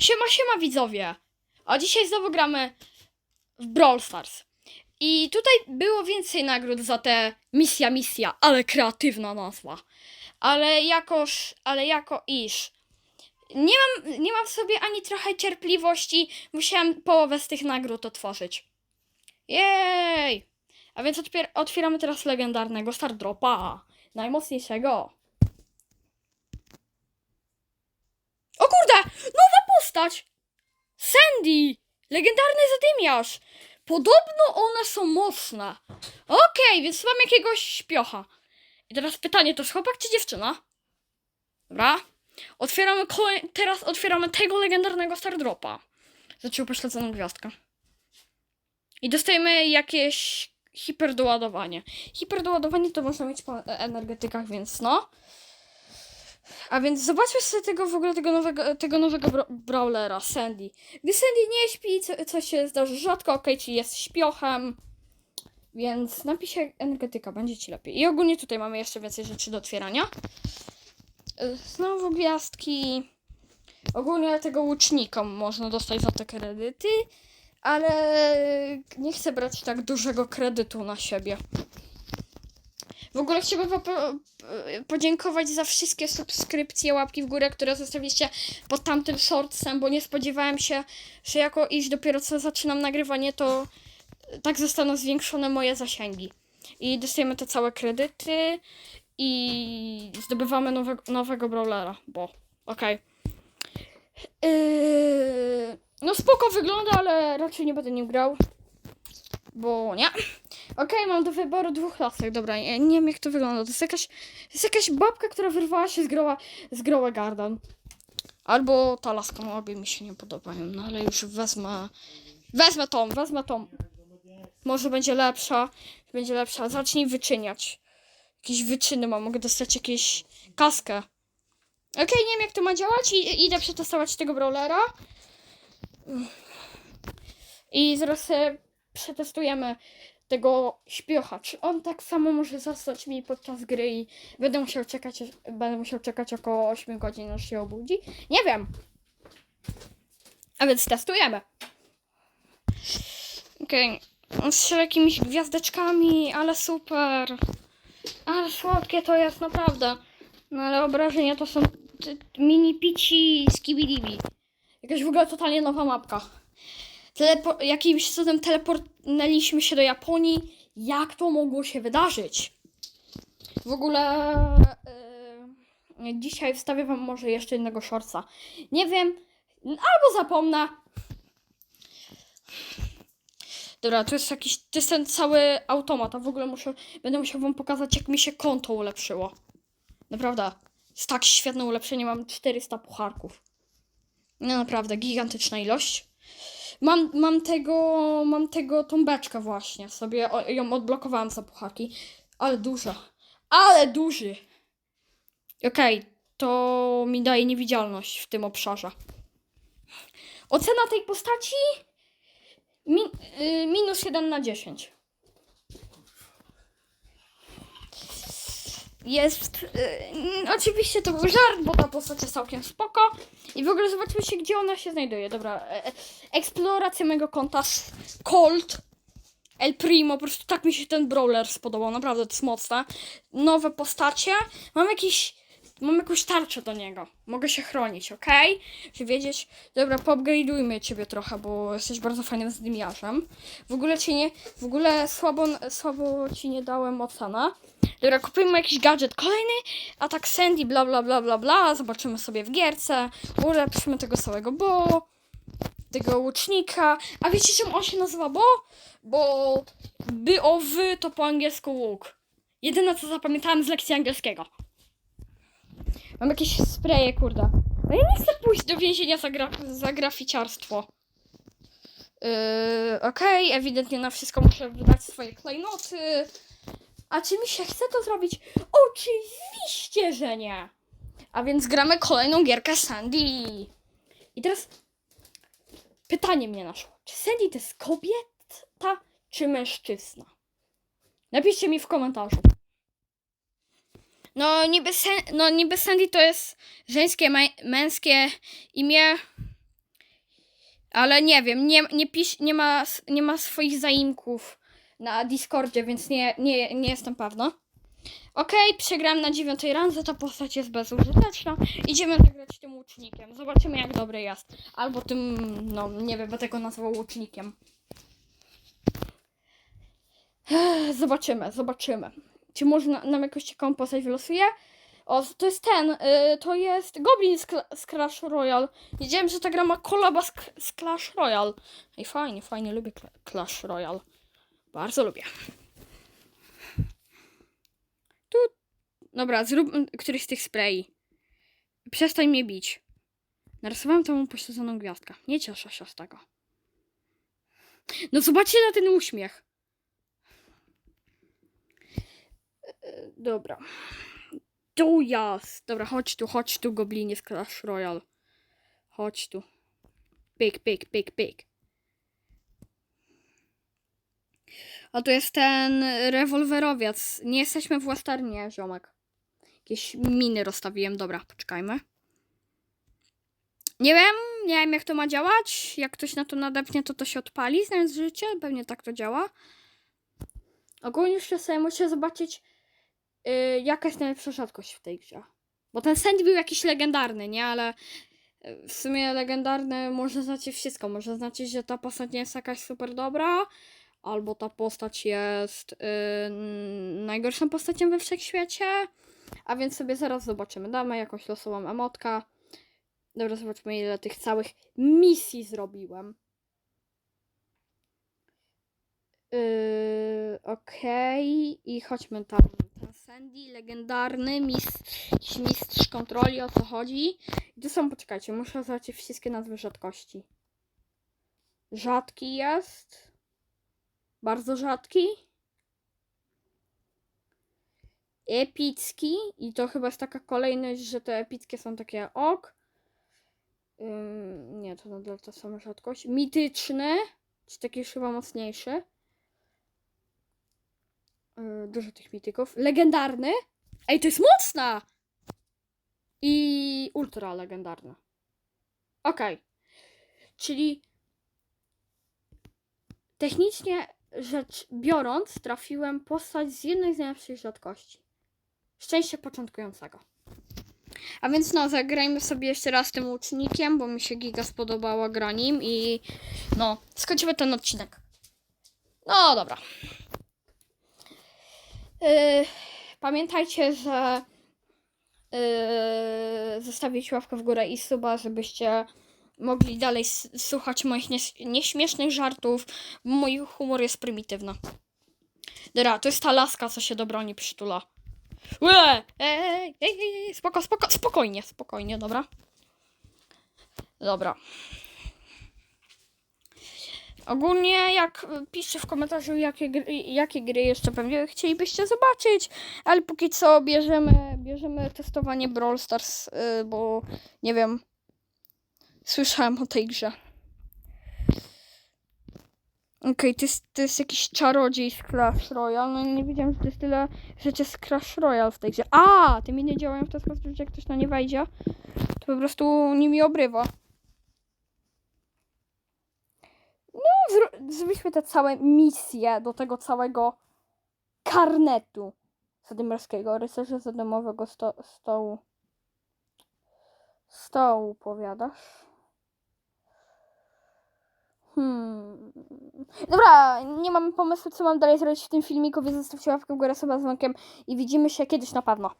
Siema, siema widzowie! A dzisiaj znowu gramy w Brawl Stars. I tutaj było więcej nagród za te misja, misja, ale kreatywna nazwa. Ale jakoż, ale jako iż nie mam, nie mam w sobie ani trochę cierpliwości, musiałem połowę z tych nagród otworzyć. Jej! A więc otwier- otwieramy teraz legendarnego Star Dropa. Najmocniejszego. Postać! Sandy! Legendarny zadymiarz! Podobno one są mocne. Okej, więc mam jakiegoś śpiocha. I teraz pytanie, to jest chłopak czy dziewczyna? Dobra. Otwieramy. Teraz otwieramy tego legendarnego Stardropa. Zaczął pośledzoną gwiazdkę. I dostajemy jakieś hiperdoładowanie. Hiperdoładowanie to można mieć po energetykach, więc no. A więc zobaczmy sobie tego w ogóle tego nowego, tego nowego bra brawlera, Sandy. Gdy Sandy nie śpi, co, co się zdarzy rzadko, okej, czyli jest śpiochem. Więc napiszę energetyka, będzie ci lepiej. I ogólnie tutaj mamy jeszcze więcej rzeczy do otwierania. Y, Znowu gwiazdki. Ogólnie tego łucznika można dostać za te kredyty, ale nie chcę brać tak dużego kredytu na siebie. W ogóle chciałbym po, podziękować za wszystkie subskrypcje, łapki w górę, które zostawiliście pod tamtym shortsem, bo nie spodziewałem się, że jako iż dopiero co zaczynam nagrywanie, to tak zostaną zwiększone moje zasięgi. I dostajemy te całe kredyty i zdobywamy nowego, nowego brawlera, bo okej. Yy, no spoko wygląda, ale raczej nie będę nim grał, bo nie. Okej, mam do wyboru dwóch lasek. Dobra, nie, nie wiem jak to wygląda. To jest jakaś, jest jakaś babka, która wyrwała się z groła, z groła garden. Albo ta laska, no obie mi się nie podobają, no ale już wezmę, wezmę tą, wezmę tą. Może będzie lepsza, będzie lepsza. Zacznij wyczyniać. Jakieś wyczyny mam, mogę dostać jakieś kaskę. Okej, nie wiem jak to ma działać i idę przetestować tego brawlera. I zaraz sobie przetestujemy tego śpiocha. Czy on tak samo może zostać mi podczas gry i będę musiał czekać, będę musiał czekać około 8 godzin, aż się obudzi? Nie wiem. A więc testujemy. Okej. Okay. Z jakimiś gwiazdeczkami, ale super. Ale słodkie to jest, naprawdę. No ale obrażenia to są mini pici z kibidibi. Jakaś w ogóle totalnie nowa mapka. Telepo- jakimś cudem teleportnęliśmy się do Japonii. Jak to mogło się wydarzyć? W ogóle yy, dzisiaj wstawię wam może jeszcze jednego shortsa. Nie wiem, albo zapomnę. Dobra, to jest jakiś, to jest ten cały automat, a w ogóle muszę, będę musiał wam pokazać, jak mi się konto ulepszyło. Naprawdę, jest tak świetne ulepszenie, mam 400 pucharków. No naprawdę, gigantyczna ilość. Mam, mam tego, mam tego tą beczkę właśnie, sobie ją odblokowałam za pucharki, ale duża, ale duży. Okej, to mi daje niewidzialność w tym obszarze. Ocena tej postaci y, minus 1 na 10. Jest. Y, y, oczywiście to był żart, bo ta postać jest całkiem spoko. I w ogóle zobaczmy się, gdzie ona się znajduje. Dobra. E, e, eksploracja mojego konta z Colt. El Primo, po prostu tak mi się ten brawler spodobał, naprawdę to jest mocne. Nowe postacie. Mam jakiś. Mam jakąś tarczę do niego. Mogę się chronić, ok? Żeby wiedzieć. Dobra, poupgrade'ujmy ciebie trochę, bo jesteś bardzo fajnym zdymiarzem. W ogóle ci nie. W ogóle słabo, słabo ci nie dałem ocena. Dobra, kupimy jakiś gadżet kolejny. Atak Sandy, bla bla bla bla bla. Zobaczymy sobie w gierce. Ulepszymy tego całego bo. Tego łucznika. A wiecie czym on się nazywa bo? Bo by o wy to po angielsku łuk. Jedyne co zapamiętałem z lekcji angielskiego. Mam jakieś spreje, kurde. No ja nie chcę pójść do więzienia za, gra za graficiarstwo. Yy, Okej, ewidentnie na wszystko muszę wydać swoje klejnoty. A czy mi się chce to zrobić? Oczywiście, że nie. A więc gramy kolejną gierkę Sandy. I teraz pytanie mnie naszło. Czy Sandy to jest kobieta, czy mężczyzna? Napiszcie mi w komentarzu. No niby, Sen- no niby Sandy to jest żeńskie, mę- męskie imię. Ale nie wiem, nie, nie, pisz, nie, ma, nie ma swoich zaimków na Discordzie, więc nie, nie, nie jestem pewna. Okej, przegram na dziewiątej randze, ta postać jest bezużyteczna. Idziemy zagrać tym łucznikiem. Zobaczymy jak dobry jest. Albo tym, no nie wiem, będę go nazwał łucznikiem. Zobaczymy, zobaczymy. Czy może na- nam jakoś ciekawą postać wylosuje? O, to jest ten, y, to jest Goblin z, z Clash Royale. Wiedziałem, że ta gra ma kolaba z, z Clash Royale. I fajnie, fajnie, lubię Cla- Clash Royale. Bardzo lubię. Tu. Dobra, zrób któryś z tych sprayi. Przestań mnie bić. Narysowałem tą pośledzoną gwiazdkę. Nie cieszę się z tego. No zobaczcie na ten uśmiech. E, Dobra. Tu. Dobra, chodź tu, chodź tu, goblinie z Clash Royale. Chodź tu. Pyk, pyk, pyk, pyk. A tu jest ten rewolwerowiec. Nie jesteśmy w westernie, ziomek. Jakieś miny rozstawiłem. Dobra, poczekajmy. Nie wiem, nie wiem jak to ma działać. Jak ktoś na to nadepnie, to to się odpali, znając życie. Pewnie tak to działa. Ogólnie jeszcze sobie muszę zobaczyć, yy, jaka jest najlepsza rzadkość w tej grze. Bo ten send był jakiś legendarny, nie? Ale yy, w sumie legendarny może znaczyć wszystko. Może znaczyć, że ta postać nie jest jakaś super dobra, albo ta postać jest yy, najgorszą postacią we wszechświecie. A więc sobie zaraz zobaczymy. Damy jakąś losową emotkę. Dobra, zobaczmy ile tych całych misji zrobiłem. Yy, Okej, i chodźmy tam. Ten Sandy, legendarny mistrz, mistrz kontroli, o co chodzi. Tu są, poczekajcie, muszę zobaczyć wszystkie nazwy rzadkości. Rzadki jest. Bardzo rzadki. Epicki. I to chyba jest taka kolejność, że te epickie są takie ok. Ym, nie, to nadal ta sama rzadkość. Mityczny, czy taki już chyba mocniejszy. Yy, dużo tych mityków. Legendarny. Ej, to jest mocna! I ultra legendarna. Okej. Czyli technicznie rzecz biorąc, trafiłem postać z jednej z najlepszych rzadkości. Szczęście początkującego. A więc no, zagrajmy sobie jeszcze raz tym łucznikiem, bo mi się giga spodobała gra nim i no, skończymy ten odcinek. No dobra. Yy, pamiętajcie, że yy, zostawić łapkę w górę i suba, żebyście mogli dalej słuchać moich nies- nieśmiesznych żartów, bo mój humor jest prymitywny. Dobra, to jest ta laska, co się do broni przytula. Łe! Ej, ej, ej, ej, spoko, spoko, spokojnie, spokojnie, dobra. Dobra. Ogólnie, jak y, piszcie w komentarzu, jakie gry, jakie gry jeszcze pewnie chcielibyście zobaczyć, ale póki co bierzemy, bierzemy testowanie Brawl Stars, bo nie wiem, słyszałem o tej grze. Okej, to, jest, to jest jakiś czarodziej z Clash Royale. No nie wiedziałem, że to jest tyle rzeczy z Clash Royale w tej grze. A, te miny działają w ten sposób, że jak ktoś na nie wejdzie, to po prostu nimi obrywa. No, zro- zrobiliśmy te całe misje do tego całego karnetu zadymarskiego, rycerza zadymowego sto- stołu. Stołu, powiadasz? Hmm. Dobra, nie mam pomysłu, co mam dalej zrobić w tym filmiku, więc zostawcie łapkę w górę, z dzwonkiem i widzimy się kiedyś na pewno.